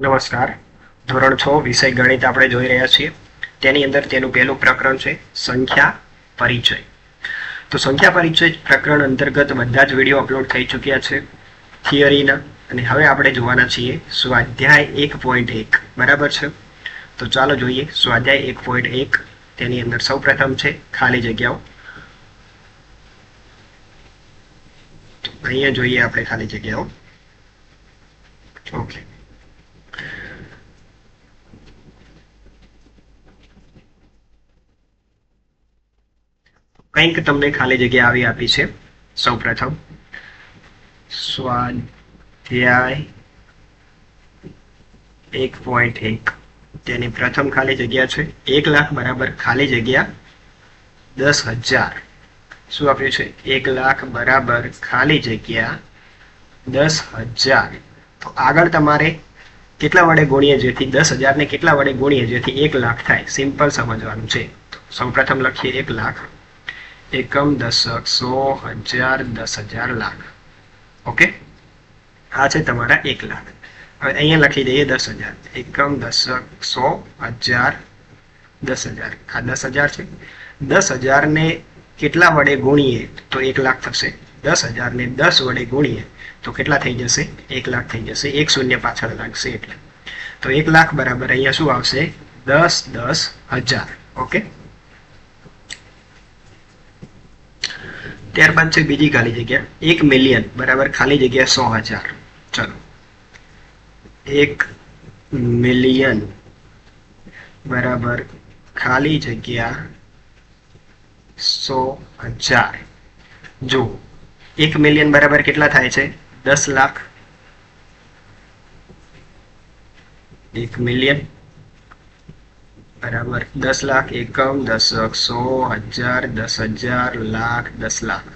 નમસ્કાર. ધોરણ છ, વિષય ગણિત આપણે જોઈ રહ્યા છીએ. તેની અંદર તેનું પહેલું પ્રકરણ છે સંખ્યા પરિચય. તો સંખ્યા પરિચય પ્રકરણ અંતર્ગત બધા જ વીડિયો અપલોડ થઈ ચૂક્યા છે થિયરીના. અને હવે આપણે જોવાના છીએ સ્વાધ્યાય એક પોઈન્ટ એક. બરાબર છે? તો ચાલો જોઈએ સ્વાધ્યાય એક પોઈન્ટ એક તેની અંદર સૌ પ્રથમ છે ખાલી જગ્યાઓ. અહીંયા જોઈએ આપણે ખાલી જગ્યાઓ. ઓકે. કંઈક તમને ખાલી જગ્યા આવી આપી છે. સૌ પ્રથમ સ્વાધ્યાય એક પોઈન્ટ એક. તેની પ્રથમ ખાલી જગ્યા છે, એક લાખ બરાબર ખાલી જગ્યા દસ હજાર. શું આપ્યું છે? એક લાખ બરાબર ખાલી જગ્યા દસ હજાર. તો આગળ તમારે કેટલા વડે ગુણીએ જેથી દસ હજારને કેટલા વડે ગુણીએ જેથી એક લાખ થાય? સિમ્પલ સમજવાનું છે. સૌ પ્રથમ લખીએ એક લાખ એકમ દશક સો હજાર દસ હજાર લાખ. ઓકે આ છે તમારા એક લાખ. હવે અહીંયા લખી દઈએ દસ હજાર. એકમ દશક સો હજાર દસ હજાર. આ દસ હજાર છે. દસ હજારને કેટલા વડે ગુણીએ તો એક લાખ થશે. દસ હજારને દસ વડે ગુણીએ તો કેટલા થઈ જશે? એક લાખ થઈ જશે. એક શૂન્ય પાછળ લાગશે એટલે. તો એક લાખ બરાબર અહીંયા શું આવશે? દસ દસ હજાર. ઓકે ત્યારબાદ છે બીજી ખાલી જગ્યા. એક મિલિયન બરાબર, ખાલી જગ્યા સો હજાર. ચલો. એક મિલિયન બરાબર, ખાલી જગ્યા સો હજાર. જો એક મિલિયન બરાબર કેટલા થાય છે? દસ લાખ. એક મિલિયન બરાબર, દસ લાખ એકમ દશક સો, હજાર, દસ હજાર, લાખ, દસ લાખ.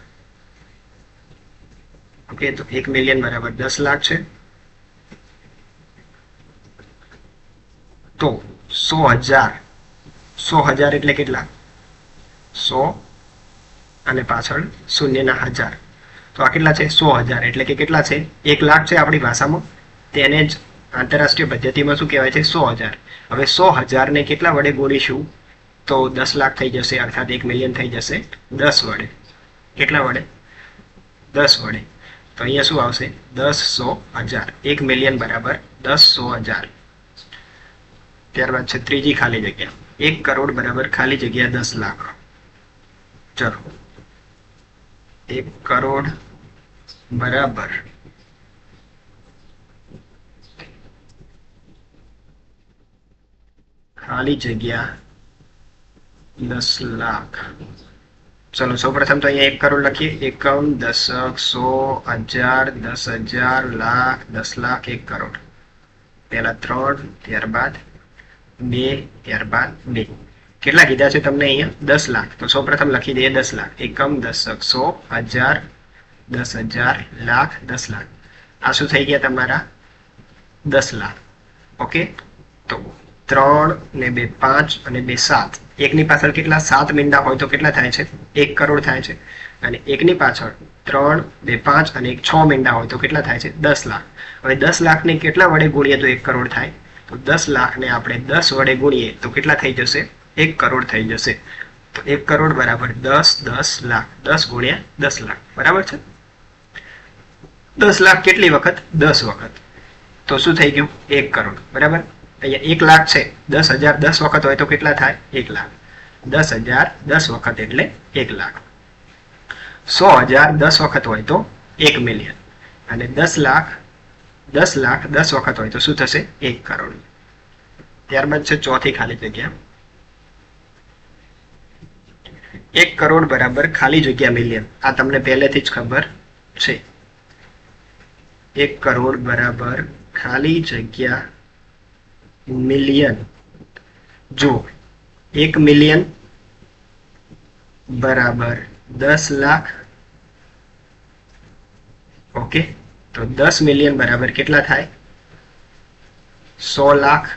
ઓકે, તો એક મિલિયન બરાબર દસ લાખ છે. તો સો હજાર સો હજાર એટલે કેટલા? સો અને પાછળ શૂન્યના હજાર. તો આ કેટલા છે? સો હજાર. એટલે કે કેટલા છે? એક લાખ છે આપણી ભાષામાં. તેને જ આંતરરાષ્ટ્રીય પદ્ધતિમાં શું કહેવાય છે? સો હજાર. હવે સો હજારને કેટલા વડે ગોળીશું તો દસ લાખ થઈ જશે, અર્થાત એક મિલિયન થઈ જશે દસ વડે. કેટલા વડે? દસ વડે. તો અહીંયા શું આવશે દસ સો હજાર એક મિલિયન બરાબર દસ સો હજાર ત્યારબાદ છે ત્રીજી ખાલી જગ્યા એક કરોડ બરાબર ખાલી જગ્યા દસ લાખ ચલો એક કરોડ બરાબર ખાલી જગ્યા દસ લાખ ચલો સૌ પ્રથમ તો અહીંયા એક કરોડ લખીએ. એકમ, દશક, સો, હજાર, દસ હજાર, લાખ, દસ લાખ, એક કરોડ. પહેલા ત્રણ, ત્યારબાદ બે ત્યારબાદ બે. કેટલા કીધા છે તમને અહીંયા? દસ લાખ. તો સૌ પ્રથમ લખી દઈએ દસ લાખ. એકમ, દશક, સો, હજાર, દસ હજાર, લાખ, દસ લાખ. આ શું થઈ ગયા તમારા? દસ લાખ. ઓકે? તો ત્રણ ને બે પાંચ અને બે સાત. એકની પાછળ કેટલા? સાત મીંડા હોય તો કેટલા થાય છે? એક કરોડ થાય છે. અને એકની પાછળ ત્રણ, બે, પાંચ અને એક છ મીંડા હોય તો કેટલા થાય છે? દસ લાખ. હવે દસ લાખને કેટલા વડે ગુણીએ તો એક કરોડ થાય? તો દસ લાખને આપણે દસ વડે ગુણીએ તો કેટલા થઈ જશે? એક કરોડ થઈ જશે. તો એક કરોડ બરાબર દસ દસ લાખ. દસ ગુણ્યા દસ લાખ. બરાબર છે? દસ લાખ કેટલી વખત? દસ વખત. તો શું થઈ ગયું? એક કરોડ. બરાબર? અહીંયા એક લાખ છે. દસ હજાર દસ વખત હોય તો કેટલા થાય? એક લાખ. દસ હજાર દસ વખત એટલે એક લાખ. સો હજાર દસ વખત હોય તો એક મિલિયન અને દસ લાખ દસ લાખ દસ વખત હોય તો શું થશે? એક કરોડ. ત્યારબાદ છે ચોથી ખાલી જગ્યા. એક કરોડ બરાબર ખાલી જગ્યા મિલિયન આ તમને પહેલેથી જ ખબર છે. એક કરોડ બરાબર ખાલી જગ્યા મિલિયન જો એક મિલિયન બરાબર દસ લાખ ઓકે તો દસ મિલિયન બરાબર કેટલા થાય સો લાખ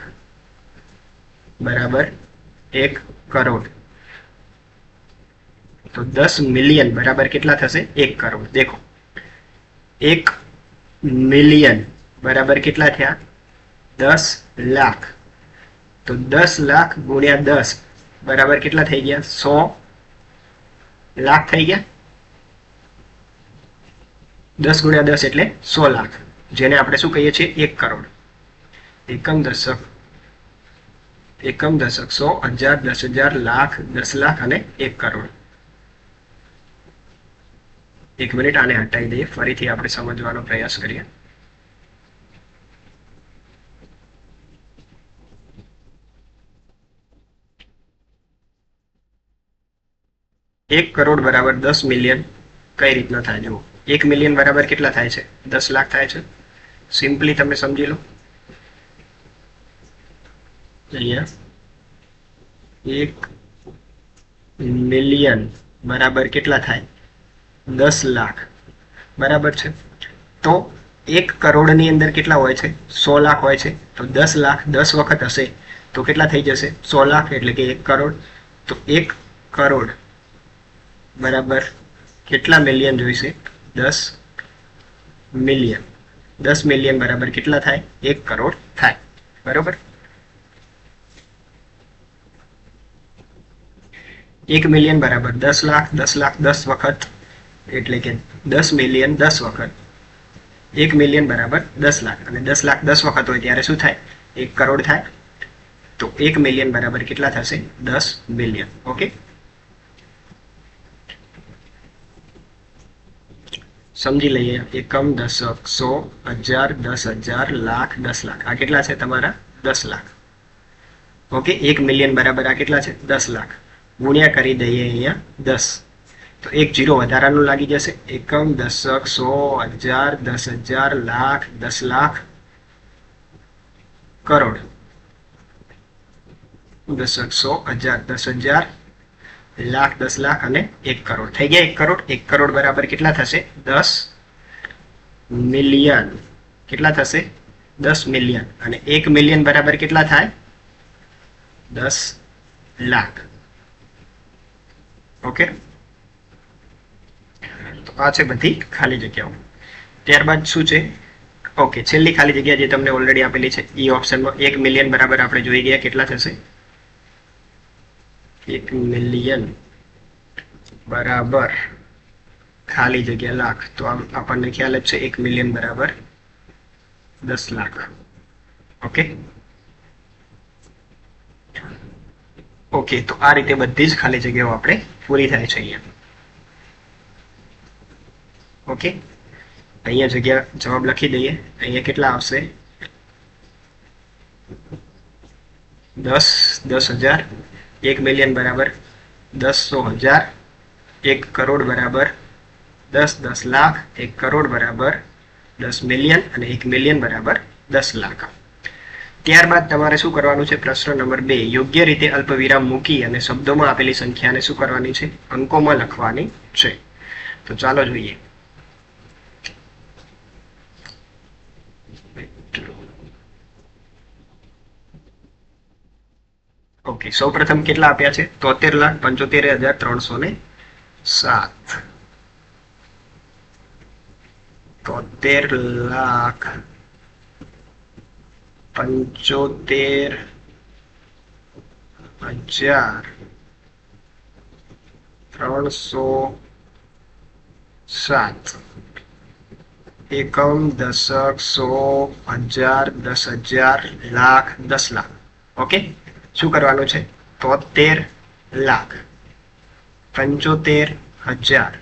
બરાબર એક કરોડ તો દસ મિલિયન બરાબર કેટલા થશે એક કરોડ દેખો એક મિલિયન બરાબર કેટલા થયા દસ લાખ. તો દસ લાખ ગુણ્યા દસ બરાબર કેટલા થઈ ગયા? સો લાખ થઈ ગયા? દસ ગુણ્યા દસ એટલે સો લાખ. જેને આપણે શું કહીએ છીએ? એક કરોડ. એકમ દશક એકમ દશક સો, હજાર, દસ હજાર, લાખ, દસ લાખ અને એક કરોડ. એક મિનિટ આને હટાવી દઈએ. ફરીથી આપણે સમજવાનો પ્રયાસ કરીએ. એક કરોડ બરાબર દસ મિલિયન કઈ રીતના થાય? જુઓ. એક મિલિયન બરાબર કેટલા થાય છે? દસ લાખ થાય છે? સિમ્પલી તમે સમજી લો. અહીંયા એક મિલિયન બરાબર કેટલા થાય? દસ લાખ. બરાબર છે? તો એક કરોડની અંદર કેટલા હોય છે? સો લાખ હોય છે. તો દસ લાખ દસ વખત હશે. તો કેટલા થઈ જશે? સો લાખ એટલે કે એક કરોડ. તો એક કરોડ બરાબર. કેટલા મિલિયન જોઈશે? દસ મિલિયન દસ મિલિયન બરાબર કેટલા થાય? એક કરોડ થાય. બરાબર? એક મિલિયન બરાબર દસ લાખ દસ લાખ, દસ વખત. એટલે કે દસ મિલિયન દસ વખત. એક મિલિયન બરાબર દસ લાખ. અને દસ લાખ, દસ વખત હોય ત્યારે શું થાય? એક કરોડ થાય. તો એક મિલિયન બરાબર કેટલા થશે? દસ મિલિયન ઓકે? સમજી લઈએ એકમ દશક સો, હજાર, દસ હજાર, લાખ, દસ લાખ. આ કેટલા છે તમારા? દસ લાખ. ઓકે, એક મિલિયન બરાબર આ કેટલા છે? દસ લાખ. ગુણ્યા કરી દઈએ અહીંયા દસ. તો એક જીરો વધારાનું લાગી જશે. એકમ, દશક સો, હજાર, દસ હજાર, લાખ, દસ લાખ, કરોડ. દશક સો, હજાર, દસ હજાર લાખ, દસ લાખ અને એક કરોડ. થઈ ગયા એક કરોડ. એક કરોડ બરાબર કેટલા થશે? દસ મિલિયન. કેટલા થશે? દસ મિલિયન. અને એક મિલિયન બરાબર કેટલા થાય? દસ લાખ. ઓકે? તો આ છે બધી ખાલી જગ્યાઓ. ત્યારબાદ શું છે? ઓકે, છેલ્લી ખાલી જગ્યા જે તમને ઓલરેડી આપેલી છે, ઈ ઓપ્શનમાં એક મિલિયન બરાબર આપણે જોઈ ગયા કેટલા થશે? એક મિલિયન બરાબર. ખાલી જગ્યા લાખ. તો આમ આપણને ખ્યાલ જ છે એક મિલિયન બરાબર દસ લાખ. ઓકે ઓકે તો આ રીતે બધી જ ખાલી જગ્યાઓ આપણે પૂરી થાય છે અહીંયા. ઓકે અહીંયા જગ્યા જવાબ લખી દઈએ. અહીંયા કેટલા આવશે? દસ દસ હજાર એક મિલિયન બરાબર દસસો હજાર, એક કરોડ બરાબર દસ દસ લાખ, એક કરોડ બરાબર દસ મિલિયન અને એક મિલિયન બરાબર દસ લાખ. ત્યારબાદ તમારે શું કરવાનું છે? પ્રશ્ન નંબર બે, યોગ્ય રીતે અલ્પવિરામ મૂકી અને શબ્દોમાં આપેલી સંખ્યાને શું કરવાની છે? અંકોમાં લખવાની છે. તો ચાલો જોઈએ. ઓકે સૌ પ્રથમ કેટલા આપ્યા છે? તોતેર લાખ પંચોતેર હજાર ત્રણસો ને સાત. તોતેર લાખ પંચોતેર હજાર ત્રણસો સાત. એકમ દશક સો હજાર દસ હજાર લાખ દસ લાખ. ઓકે શું કરવાનું છે? તોતેર લાખ. પંચોતેર હજાર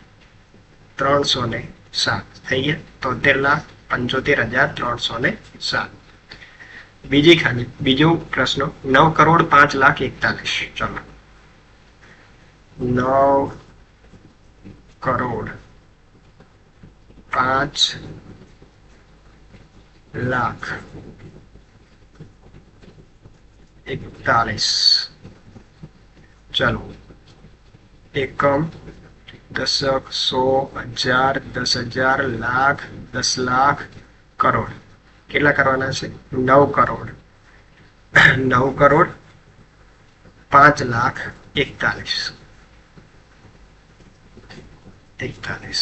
ત્રણસો ને સાત. થઈ ગયા? તોતેર લાખ, પંચોતેર હજાર, ત્રણસો ને સાત. બીજી ખાલી, બીજો પ્રશ્ન. નવ કરોડ પાંચ લાખ એકતાલીસ. ચલો. નવ કરોડ પાંચ લાખ એકતાલીસ ચલો એકમ દશક સો હજાર દસ હજાર લાખ દસ લાખ કરોડ કેટલા કરવાના છે નવ કરોડ નવ કરોડ પાંચ લાખ એકતાલીસ એકતાલીસ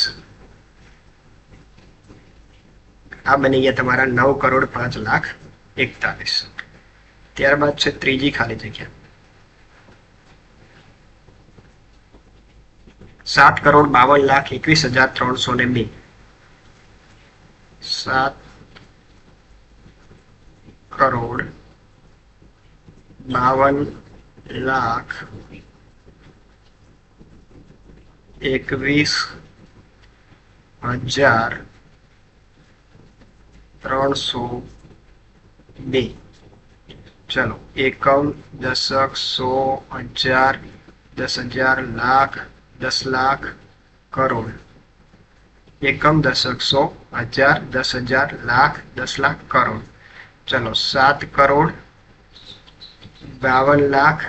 આ બની ગયા તમારા નવ કરોડ પાંચ લાખ એકતાલીસ ત્યારબાદ છે ત્રીજી ખાલી જગ્યા. સાત કરોડ બાવન લાખ એકવીસ હજાર ત્રણસો ને બે. સાત કરોડ બાવન લાખ એકવીસ હજાર ત્રણસો બે. ચલો, એકમ, દશક, સો હજાર દસ હજાર લાખ, દસ લાખ કરોડ. એકમ, દશક, સો હજાર દસ હજાર લાખ, દસ લાખ કરોડ. ચલો, સાત કરોડ, બાવન લાખ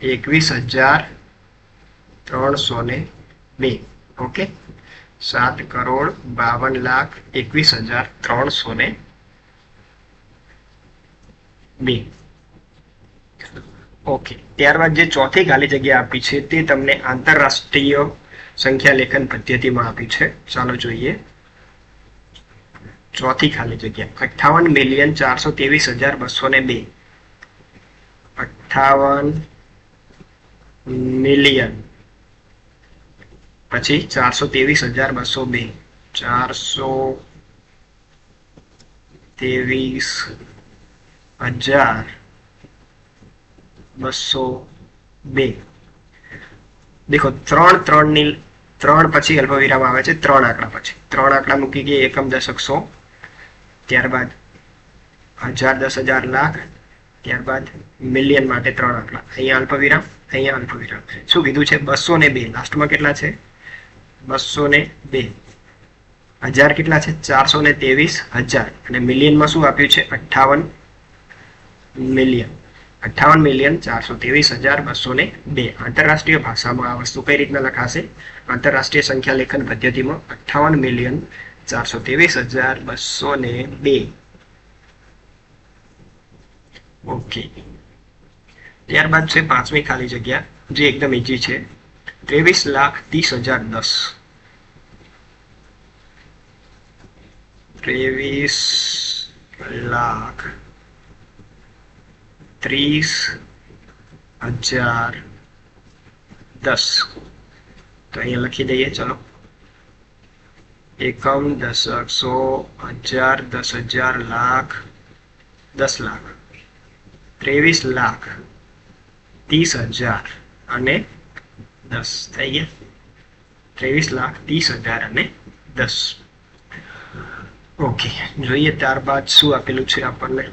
એકવીસ હજાર ત્રણસો ને બે. ઓકે? સાત કરોડ, બાવન લાખ એકવીસ હજાર ત્રણસો ને બે. ઓકે ત્યારબાદ જે ચોથી ખાલી જગ્યા આપી છે, તે તમને આંતરરાષ્ટ્રીય સંખ્યા લેખન પદ્ધતિમાં આપી છે. ચાલો જોઈએ. ચોથી ખાલી જગ્યા. અઠાવન મિલિયન ચારસો ત્રેવીસ હજાર બસો ને બે. અઠાવન મિલિયન. પછી ચારસો ત્રેવીસ હજાર બસો બે. ચારસો ત્રેવીસ હજાર બસો બે. દેખો, ત્રણ ત્રણની ત્રણ પછી અલ્પવિરામ આવે છે, ત્રણ આંકડા પછી. ત્રણ આંકડા મૂકી ગઈ, એકમ દશક સો. ત્યારબાદ હજાર દસ હજાર લાખ, ત્યારબાદ મિલિયન માટે ત્રણ આંકડા. અહીંયા અલ્પવિરામ અહીંયા અલ્પવિરામ. શું કીધું છે? બસો ને બે. લાસ્ટમાં કેટલા છે? બસો ને બે. હજાર કેટલા છે? ચારસો ને ત્રેવીસ હજાર. અને મિલિયનમાં શું આપ્યું છે? અઠાવન મિલિયન અઠાવન મિલિયન ચારસો ત્રેવીસ હજાર બસો ને બે. આંતરરાષ્ટ્રીય ભાષામાં આ વસ્તુ કઈ રીતના લખાશે? આંતરરાષ્ટ્રીય સંખ્યા લેખન પદ્ધતિમાં અઠાવન મિલિયન ચારસો ત્રેવીસ હજાર બસો ને બે. ઓકે. ત્યારબાદ છે પાંચમી ખાલી જગ્યા, જે એકદમ ઈજી છે. ત્રેવીસ લાખ ત્રીસ હજાર દસ. ત્રેવીસ લાખ ત્રીસ, હજાર, દસ. તો અહીંયા લખી દઈએ, ચલો. એકમ દશક સો હજાર, દસ હજાર લાખ, દસ લાખ. ત્રેવીસ લાખ, ત્રીસ હજાર અને દસ. થઈ ગયા? ત્રેવીસ લાખ, ત્રીસ હજાર અને દસ. ઓકે, જોઈએ ત્યારબાદ શું આપેલું છે આપણને.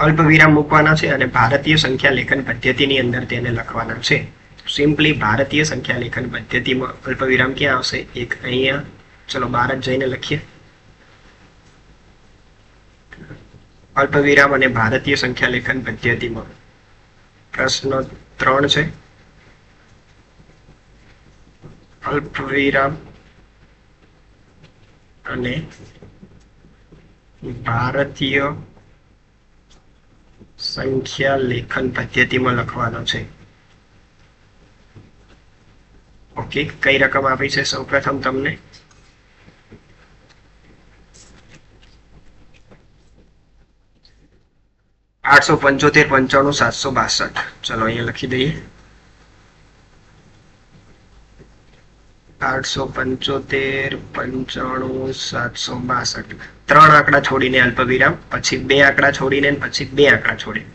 અલ્પ વિરામ મૂકવાના છે અને ભારતીય સંખ્યા લેખન પદ્ધતિની અંદર તેને લખવાના છે. સિમ્પલી ભારતીય સંખ્યા લેખન પદ્ધતિમાં અલ્પ વિરામ ક્યાં આવશે? એક અહીંયા. ચલો ભારત જઈને લખીએ. અલ્પ વિરામ અને ભારતીય સંખ્યા લેખન પદ્ધતિમાં પ્રશ્ન ત્રણ છે. અલ્પ વિરામ અને ભારતીય સંખ્યા લેખન પદ્ધતિમાં લખવાનો છે. ઓકે કઈ રકમ આપી છે સૌપ્રથમ તમને? આઠસો પંચોતેર પંચાણું સાતસો બાસઠ. ચલો, અહીંયા લખી દઈએ. આઠસો પંચોતેર, પંચાણું, સાતસો બાસઠ. ત્રણ આંકડા છોડીને અલ્પવિરામ, પછી બે આંકડા છોડીને પછી બે આંકડા છોડીને.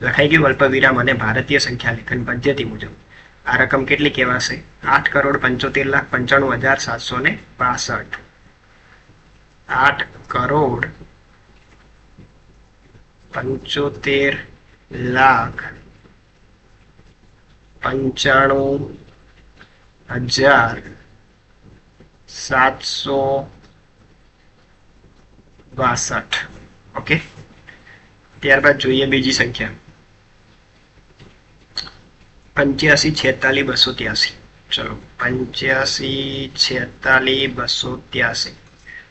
લખાઈ ગયું અલ્પવિરામ અને ભારતીય સંખ્યા લેખન પદ્ધતિ મુજબ. આ રકમ કેટલી કહેવાશે? આઠ કરોડ પંચોતેર લાખ પંચાણું હજાર સાતસો ને બાસઠ. આઠ કરોડ પંચોતેર લાખ પંચાણું હજાર સાતસો બાસઠ. ઓકે ત્યારબાદ જોઈએ બીજી સંખ્યા. પંચ્યાસી છેતાલીસ બસો ત્યાસી. ચલો, પંચ્યાસી છેતાલી બસો ત્યાસી.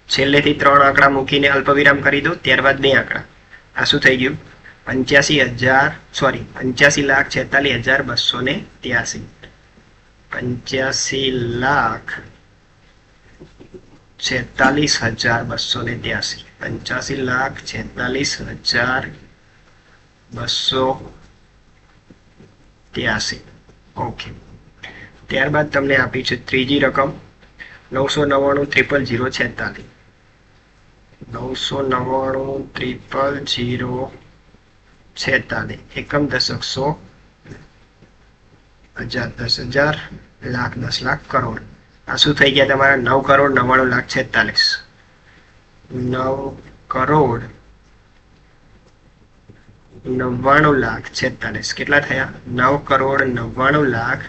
છેલ્લેથી ત્રણ આંકડા મૂકીને અલ્પવિરામ કરી દો, ત્યારબાદ બે આંકડા. આ શું થઈ ગયું? પંચ્યાસી હજાર સોરી પંચ્યાસી લાખ છેતાલીસ હજાર બસો ને ત્યાસી. પંચ્યાસી લાખ છેતાલીસ હજાર બસો ને ત્યાસી. પંચ્યાસી લાખ છેતાલીસ હજાર બસો ત્યાસી. ઓકે. ત્યારબાદ તમને આપી છે ત્રીજી રકમ, નવસો નવ્વાણું ત્રિપલ જીરો છેતાલીસ. નવસો નવ્વાણું ત્રિપલ જીરો છેતાલીસ. એકમ દશક સો હજાર, દસ હજાર, લાખ, દસ લાખ કરોડ. આ શું થઈ ગયા તમારા? નવ કરોડ, નવ્વાણું લાખ, છેતાલીસ. નવ કરોડ, નવ્વાણું લાખ, છેતાલીસ. કેટલા થયા? નવ કરોડ, નવ્વાણું લાખ,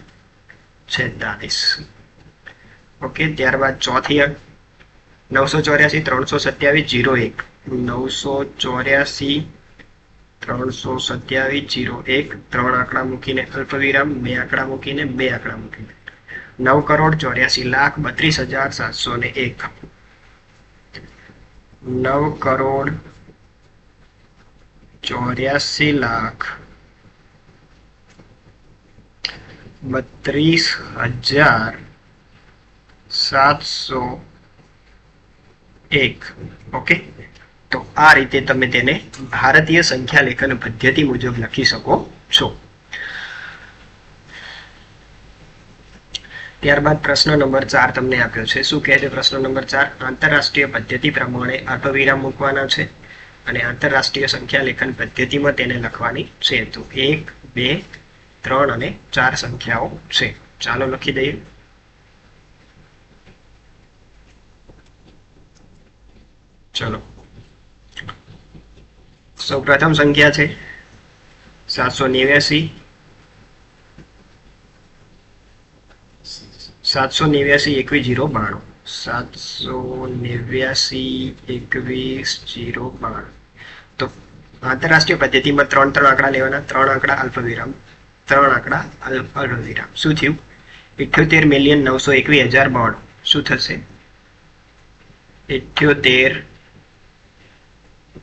છેતાલીસ. ઓકે, ત્યારબાદ ચોથી અંક. નવસો ચોર્યાસી, ત્રણસો સત્યાવીસ જીરો એક. નવસો ચોર્યાસી ત્રણસો સત્યાવીસ, જીરો એક, ત્રણ આંકડા મૂકીને અલ્પવિરામ, બે આંકડા મૂકીને બે આંકડા મૂકીને. નવ કરોડ ચોર્યાસી લાખ બત્રીસ હજાર સાતસો ને એક. નવ કરોડ ચોર્યાસી લાખ બત્રીસ હજાર સાતસો એક. ઓકે? તો આ રીતે તમે તેને ભારતીય સંખ્યા લેખન પદ્ધતિ મુજબ લખી શકો છો. ત્યારબાદ પ્રશ્ન નંબર ચાર તમને આપ્યો છે. શું કહે છે પ્રશ્ન નંબર ચાર? આંતરરાષ્ટ્રીય પદ્ધતિ પ્રમાણે અલ્પવિરામ મૂકવાના છે અને આંતરરાષ્ટ્રીય સંખ્યા લેખન પદ્ધતિમાં તેને લખવાની છે. તો એક, બે, ત્રણ અને ચાર સંખ્યાઓ છે. ચાલો લખી દઈએ. ચલો. સૌ પ્રથમ સંખ્યા છે સાતસો નેવ્યાસી. સાતસો નેવ્યાસી એકવીસ જીરો બાણું. સાતસો નેવ્યાસી એકવીસ જીરો બાણું. તો આંતરરાષ્ટ્રીય પદ્ધતિમાં ત્રણ ત્રણ આંકડા લેવાના. ત્રણ આંકડા અલ્પવિરામ ત્રણ આંકડા અલ્પવિરામ શું થયું? ઇઠ્યોતેર મિલિયન નવસો એકવીસ હજાર બાણું. શું થશે? ઇઠ્યોતેર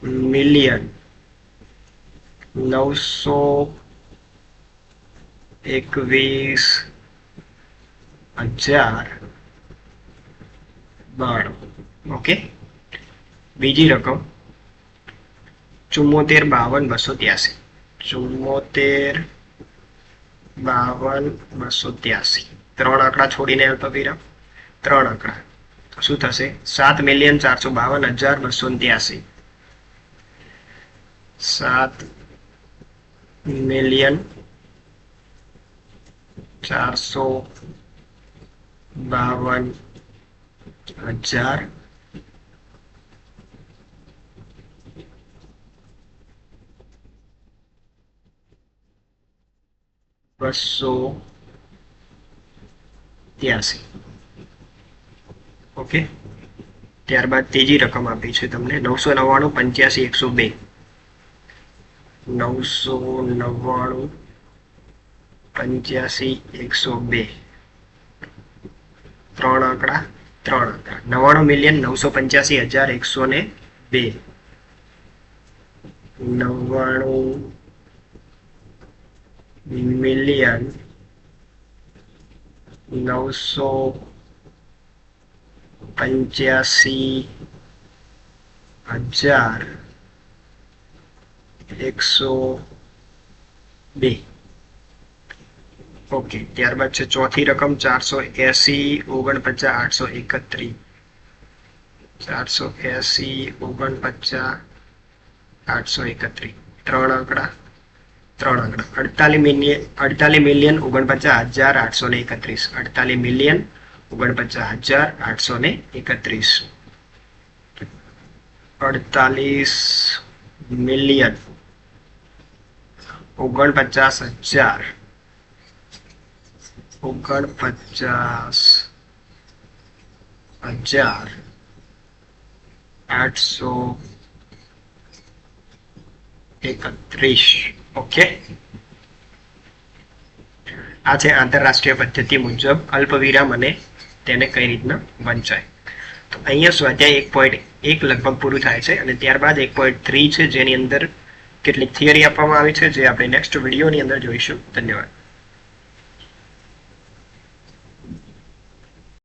મિલિયન નવસો એકવીસ હજાર બાણું ઓકે બીજી રકમ ચુમ્મોતેર બાવન બસો ત્યાસી. ચુમ્મોતેર બાવન બસો ત્યાસી. ત્રણ આંકડા છોડીને આવતો વિરામ. ત્રણ આંકડા. શું થશે? સાત મિલિયન ચારસો બાવન હજાર બસો ત્યાસી. સાત મિલિયન ચારસો બાવન હજાર બસો ત્યાસી. ઓકે? ત્યારબાદ ત્રીજી રકમ આપી છે તમને, નવસો નવ્વાણું પંચ્યાસી એકસો બે. નવસો નવ્વાણું પંચ્યાસી એકસો બે. ત્રણ આંકડા ત્રણ આંકડા. નવ્વાણું મિલિયન નવસો પંચ્યાસી હજાર એકસો ને બે. નવ્વાણું મિલિયન નવસો પંચ્યાસી હજાર એકસો બે. ઓકે, ત્યારબાદ છે ચોથી રકમ ચારસો એસી ઓગણપચાસ આઠસો એકત્રીસ. ચારસો એસી ઓગણપચાસ આઠસો એકત્રીસ. ત્રણ આંકડા. ત્રણ આંકડા. અડતાલીસ મિલિયન અડતાલીસ મિલિયન ઓગણપચાસ હજાર આઠસો ને એકત્રીસ. અડતાલીસ મિલિયન ઓગણપચાસ હજાર આઠસો ને એકત્રીસ. અડતાલીસ મિલિયન. ઓગણપચાસ હજાર. ઓગણપચાસ હજાર આઠસો એકત્રીસ. ઓકે. આ છે આંતરરાષ્ટ્રીય પદ્ધતિ મુજબ અલ્પવિરામ અને તેને કઈ રીતના વંચાય. તો અહીંયા સ્વાધ્યાય એક પોઈન્ટ એક લગભગ પૂરું થાય છે અને ત્યારબાદ એક પોઈન્ટ થ્રી છે જેની અંદર કેટલીક થિયરી આપવામાં આવી છે જે આપણે નેક્સ્ટ વિડીયોની અંદર જોઈશું. ધન્યવાદ.